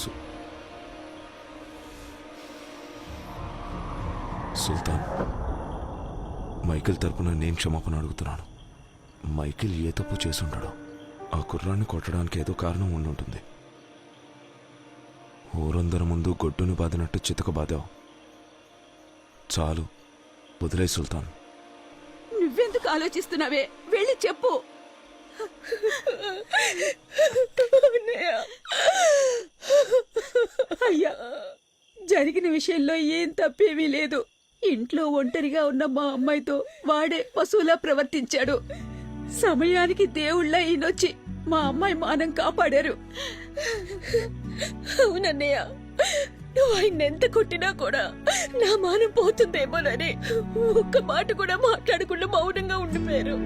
సు- సుల్తాన్ మైకిల్ తరపున నేను క్షమాపణ అడుగుతున్నాను. మైకిల్ ఏ తప్పు చేసుంటాడో ఆ కుర్రాన్ని కొట్టడానికి ఏదో కారణం ఉండుంటుంది ఊరందరి ముందు గొడ్డును బాదినట్టు చితక బాదావు. చాలు వదిలే సుల్తాన్. నువ్వెందుకు ఆలోచిస్తున్నావే? వెళ్ళి చెప్పు. అయ్యా జరిగిన విషయంలో ఏం తప్పేమీ లేదు. ఇంట్లో ఒంటరిగా ఉన్న మా అమ్మాయితో వాడే పశువులా ప్రవర్తించాడు. సమయానికి దేవుళ్ళ ఈయనొచ్చి మా అమ్మాయి మానం కాపాడారు. అవునన్నయ్య నువ్వు ఆయన ఎంత కొట్టినా కూడా నా మానం పోతుందేమోనని ఒక్క మాట కూడా మాట్లాడకుండా మౌనంగా ఉండిపోయారు.